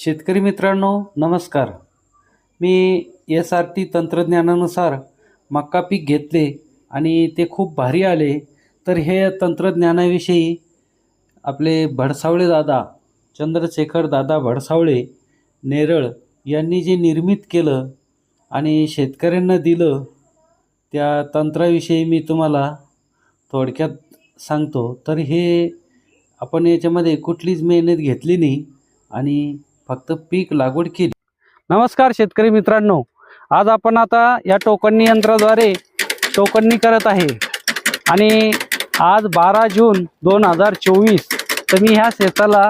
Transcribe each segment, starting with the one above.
शेतकरी मित्रांनो नमस्कार. मी एस आर टी तंत्रज्ञानानुसार मक्का पीक घेतले आणि ते खूप भारी आले. तर हे तंत्रज्ञानाविषयी आपले भडसावळे दादा चंद्रशेखर दादा भडसावळे नेरळ यांनी जे निर्मित केलं आणि शेतकऱ्यांना दिलं त्या तंत्राविषयी मी तुम्हाला थोडक्यात सांगतो. तर हे आपण याच्यामध्ये कुठलीच मेहनत घेतली नाही आणि फक्त पीक लागवड केली. नमस्कार शेतकरी मित्रांनो. आज आपण आता या टोकणी यंत्राद्वारे टोकणी करत आहे. आणि आज बारा जून दोन हजार चोवीस तर मी ह्या शेताला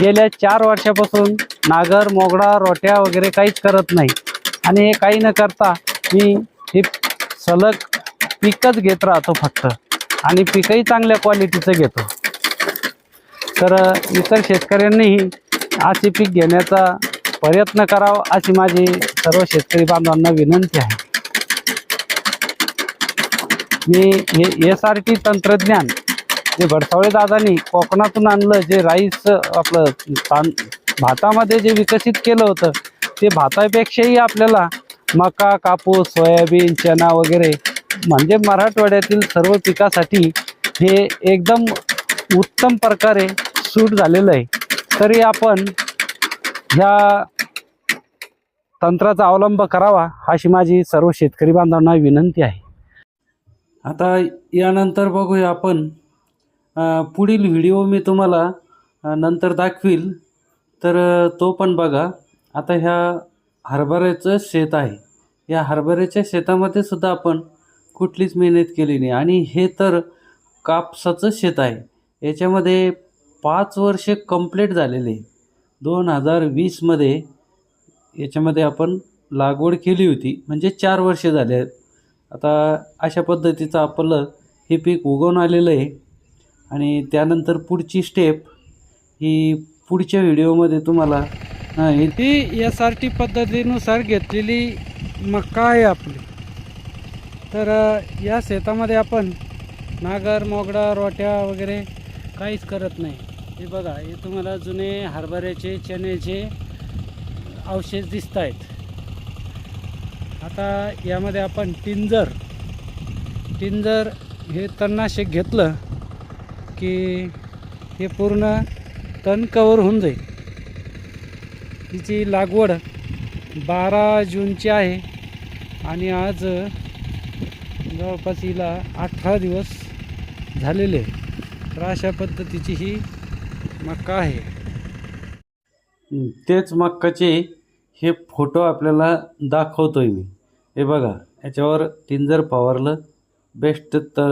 गेल्या चार वर्षापासून नागर मोगडा रोट्या वगैरे काहीच करत नाही. आणि हे काही न करता मी हे सलग पिकच घेत राहतो फक्त. आणि पीकही चांगल्या क्वालिटीचं घेतो. तर इतर शेतकऱ्यांनीही असे पीक घेण्याचा प्रयत्न करावा अशी माझी सर्व शेतकरी बांधवांना विनंती आहे. मी हे एस आर टी तंत्रज्ञान जे भडसावळे दादांनी कोकणातून आणलं जे राईस आपलं तां भातामध्ये जे विकसित केलं होतं ते भातापेक्षाही आपल्याला मका कापूस सोयाबीन चना वगैरे म्हणजे मराठवाड्यातील सर्व पिकासाठी हे एकदम उत्तम प्रकारे सूट झालेलं आहे. तरी आपण ह्या तंत्राचा अवलंब करावा अशी माझी सर्व शेतकरी बांधवांना विनंती आहे. आता यानंतर बघूया आपण पुढील व्हिडिओ मी तुम्हाला नंतर दाखवील. तर तो पण बघा. आता ह्या हरभऱ्याचं शेत आहे. या हरभऱ्याच्या शेतामध्ये सुद्धा आपण कुठलीच मेहनत केली नाही. आणि हे तर कापसाचं शेत आहे. याच्यामध्ये पाच वर्षे कंप्लीट झालेले. दोन हजार वीसमध्ये याच्यामध्ये आपण लागवड केली होती. म्हणजे चार वर्षे झाले आहेत. आता अशा पद्धतीचं आपलं हे पीक उगवून आलेलं आहे. आणि त्यानंतर पुढची स्टेप ही पुढच्या व्हिडिओमध्ये तुम्हाला हे- ही एस आर टी पद्धतीनुसार घेतलेली मक्का आहे आपली. तर या शेतामध्ये आपण नागर मोगडा रोट्या वगैरे काहीच करत नाही. हे बघा हे तुम्हाला जुने हरभऱ्याचे चण्याचे अवशेष दिसत आहेत आता यामध्ये आपण टिंजर टिंजर हे तणनाशक घेतलं की हे पूर्ण तण कवर होऊन जाईल तिची लागवड बारा जूनची आहे आणि आज जवळपास हिला अठरा दिवस झालेले आहे. तर अशा पद्धतीची ही मक्का आहे. तेच मक्काचे हे फोटो आपल्याला दाखवतोय मी. हे बघा याच्यावर टिंजर फवारलं बेस्ट तर